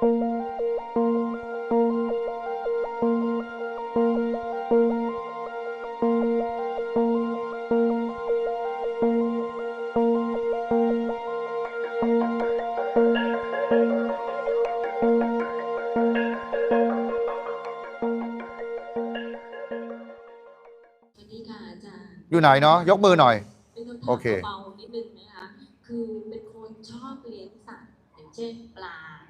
สวัสดีค่ะอาจารย์อยู่ไหนเนาะยกมือหน่อยเป็นคำถามโอเคเบาๆนิดนึงนะคะคือเป็นคนชอบเลี้ยงสัตว์อย่างเช่นปลาค่ะพ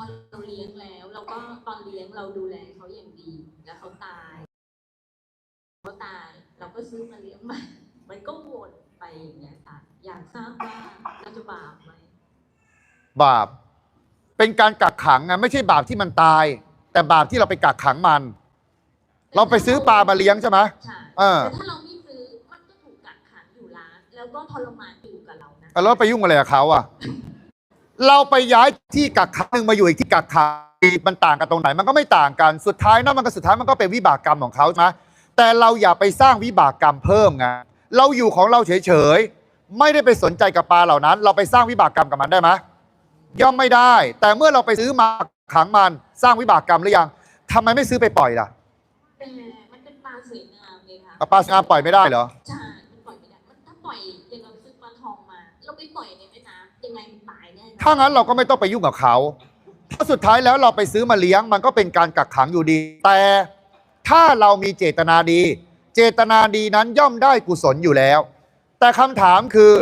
อเราเลี้ยงแล้ว เราก็ตอนเลี้ยงเราดูแลเขาอย่างดี แล้วเขาตายเขาตาย เราก็ซื้อมาเลี้ยงใหม่มันก็วนไปอย่างเงี้ยค่ะอยากทราบว่าเราจะบาปไหมบาป เป็นการกักขังไงไม่ใช่บาปที่มันตาย แต่บาปที่เราไปกักขังมัน เราไปซื้อปลามาเลี้ยงใช่ไหมใช่เออแต่ถ้าเราไม่ซื้อมันก็ถูกกักขังอยู่ร้าน แล้วก็ทรมานอยู่กับเรานะแล้วเราไปยุ่งอะไรกับเขาอะ เราไปย้ายที่กักขังหนึ่งมาอยู่อีกที่กักขังมันต่างกันตรงไหน มันก็ไม่ต่างกันสุดท้ายนั่นมันก็สุดท้ายมันก็เป็นวิบากกรรมของเขาใช่ไหมแต่เราอย่าไปสร้างวิบากกรรมเพิ่มไงเราอยู่ของเราเฉยๆไม่ได้ไปสนใจกับปลาเหล่านั้น เราไปสร้างวิบากกรรมกับมันได้ไหมย่อมไม่ได้ แต่เมื่อเราไปซื้อมาขังมันสร้างวิบากกรรมหรือยังทำไมไม่ซื้อไปปล่อยล่ะแต่มันเป็นปลาสวยงามเลยค่ะเอาปลาสงามปล่อยไม่ได้เหรอใช่มันปล่อยไม่ได้มันถ้าปล่อยอย่างเราซื้อปลาทองมาเรา ไปปล่อยในแม่น้ำยังไงมันตายแน่นอนถ้างั้นเราก็ไม่ต้องไปยุ่งกับเขาเพราะสุดท้ายแล้วเราไปซื้อมาเลี้ยงมันก็เป็นการกักขังอยู่ดี แต่ถ้าเรามีเจตนาดี เจตนาดีนั้นย่อมได้กุศลอยู่แล้ว แต่คำถามคือ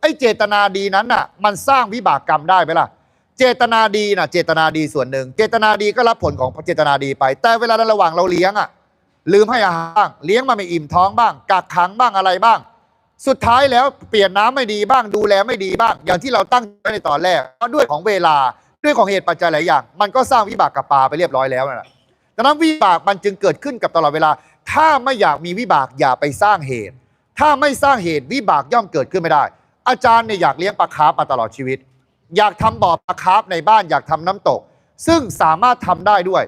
ไอ้เจตนาดีนั้นน่ะ มันสร้างวิบากกรรมได้ไหมล่ะ เจตนาดีน่ะ เจตนาดีส่วนหนึ่ง เจตนาดีก็รับผลของเจตนาดีไป แต่เวลาในระหว่างเราเลี้ยงอะลืมให้อาหารบ้างเลี้ยงมาไม่อิ่มท้องบ้างกักขังบ้างอะไรบ้าง สุดท้ายแล้วเปลี่ยนน้ำไม่ดีบ้างดูแลไม่ดีบ้าง อย่างที่เราตั้งไว้ในตอนแรกก็ด้วยของเวลาด้วยของเหตุปัจจัยหลายอย่าง มันก็สร้างวิบากกับปลาไปเรียบร้อยแล้วนะดังนั้นวิบากมันจึงเกิดขึ้นกับตลอดเวลา ถ้าไม่อยากมีวิบากอย่าไปสร้างเหตุ ถ้าไม่สร้างเหตุวิบากย่อมเกิดขึ้นไม่ได้ อาจารย์เนี่ยอยากเลี้ยงปลาคาร์ฟมาตลอดชีวิต อยากทำบ่อปลาคาร์ฟในบ้านอยากทำน้ำตก ซึ่งสามารถทำได้ด้วย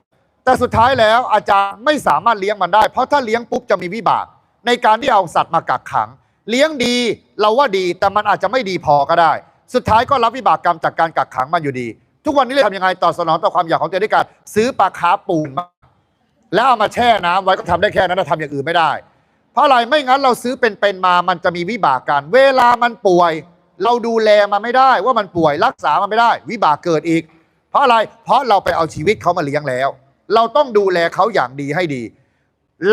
แต่สุดท้ายแล้วอาจารย์ไม่สามารถเลี้ยงมันได้ เพราะถ้าเลี้ยงปุ๊บจะมีวิบาก ในการที่เอาสัตว์มากักขัง เลี้ยงดีเราว่าดีแต่มันอาจจะไม่ดีพอก็ได้ สุดท้ายก็รับวิบากกรรมจากการกักขังมันอยู่ดี ทุกวันนี้เลยทำยังไงตอบสนองต่อความอยากของตัวเองด้วยการซื้อปลาคาร์ฟปูนมาแล้วเอามาแช่น้ำไว้ก็ทำได้แค่นั้นนะทำอย่างอื่นไม่ได้ เพราะอะไรไม่งั้นเราซื้อเป็นๆมามันจะมีวิบากกันเวลามันป่วย เราดูแลมันไม่ได้ว่ามันป่วยรักษามันไม่ได้ วิบากเกิดอีก เพราะอะไรเพราะเราไปเอาชีวิตเขามาเลี้ยงแล้ว เราต้องดูแลเขาอย่างดีให้ดี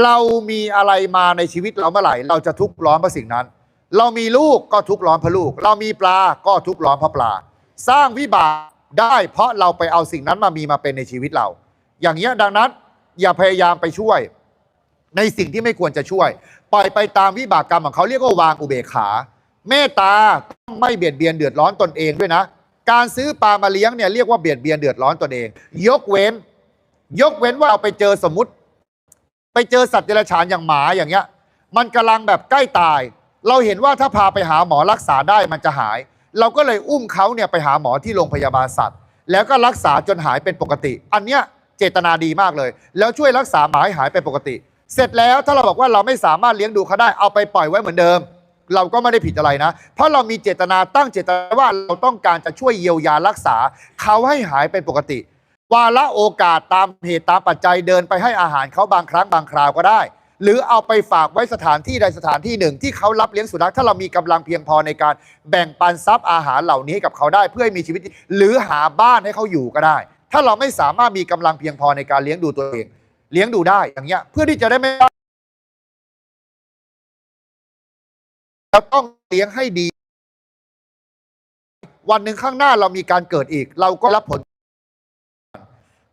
เรามีอะไรมาในชีวิตเราเมื่อไหร่ เราจะทุกข์ร้อนเพราะสิ่งนั้น เรามีลูกก็ทุกข์ร้อนเพราะลูก เรามีปลาก็ทุกข์ร้อนเพราะปลา สร้างวิบากได้เพราะเราไปเอาสิ่งนั้นมามีมาเป็นในชีวิตเรา อย่างเงี้ยดังนั้นอย่าพยายามไปช่วย ในสิ่งที่ไม่ควรจะช่วย ปล่อยไปตามวิบากกรรมของเขาเรียกว่าวางอุเบกขา เมตตาต้องไม่เบียดเบียนเดือดร้อนตนเองด้วยนะ การซื้อปลามาเลี้ยงเนี่ยเรียกว่าเบียดเบียนเดือดร้อนตนเอง ยกเว้น ยกเว้นว่าเราไปเจอสมมติ ไปเจอสัตว์เดรัจฉานอย่างหมาอย่างเงี้ย มันกำลังแบบใกล้ตาย เราเห็นว่าถ้าพาไปหาหมอรักษาได้มันจะหาย เราก็เลยอุ้มเขาเนี่ยไปหาหมอที่โรงพยาบาลสัตว์ แล้วก็รักษาจนหายเป็นปกติ อันเนี้ยเจตนาดีมากเลย แล้วช่วยรักษาหมาให้หายเป็นปกติ เสร็จแล้วถ้าเราบอกว่าเราไม่สามารถเลี้ยงดูเขาได้เอาไปปล่อยไว้เหมือนเดิม เราก็ไม่ได้ผิดอะไรนะ เพราะเรามีเจตนาตั้งเจตนาว่าเราต้องการจะช่วยเยียวยารักษาเขาให้หายเป็นปกติ วาระโอกาสตามเหตุตามปัจจัยเดินไปให้อาหารเขาบางครั้งบางคราวก็ได้ หรือเอาไปฝากไว้สถานที่ใดสถานที่หนึ่ง ที่เขารับเลี้ยงสุนัขถ้าเรามีกำลังเพียงพอในการแบ่งปันทรัพย์อาหารเหล่านี้ให้กับเขาได้ เพื่อให้มีชีวิต หรือหาบ้านให้เขาอยู่ก็ได้ ถ้าเราไม่สามารถมีกำลังเพียงพอในการเลี้ยงดูตัวเอง เลี้ยงดูได้อย่างเงี้ยเพื่อที่จะได้ไม่เราต้องเลี้ยงให้ดี วันหนึ่งข้างหน้าเรามีการเกิดอีก เราก็รับผล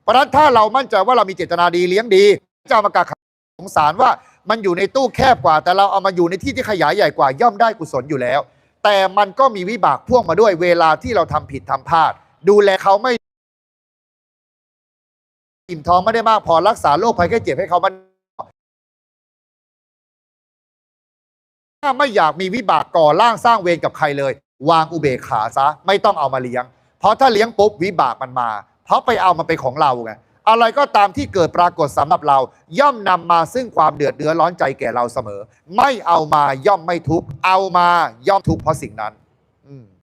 เพราะฉะนั้นถ้าเรามั่นใจว่าเรามีเจตนาดีเลี้ยงดี เจะเอามากักขังสงสารว่ามันอยู่ในตู้แคบกว่า แต่เราเอามาอยู่ในที่ที่ขยายใหญ่กว่าย่อมได้กุศลอยู่แล้ว แต่มันก็มีวิบากพ่วงมาด้วยเวลาที่เราทำผิดทำพลาด ดูแลเขาไม่อิ่มท้องไม่ได้มากพอรักษาโรคภัยแค่เจ็บให้เขามันถ้าไม่อยากมีวิบากก่อร่างสร้างเวรกับใครเลย วางอุเบกขาซะ ไม่ต้องเอามาเลี้ยง เพราะถ้าเลี้ยงปุ๊บวิบากมันมา เพราะไปเอามันเป็นของเราไงอะไรก็ตามที่เกิดปรากฏสำหรับเรา ย่อมนำมาซึ่งความเดือดเดือดร้อนใจแก่เราเสมอ ไม่เอามาย่อมไม่ทุกข์เอามาย่อมทุกข์เพราะสิ่งนั้น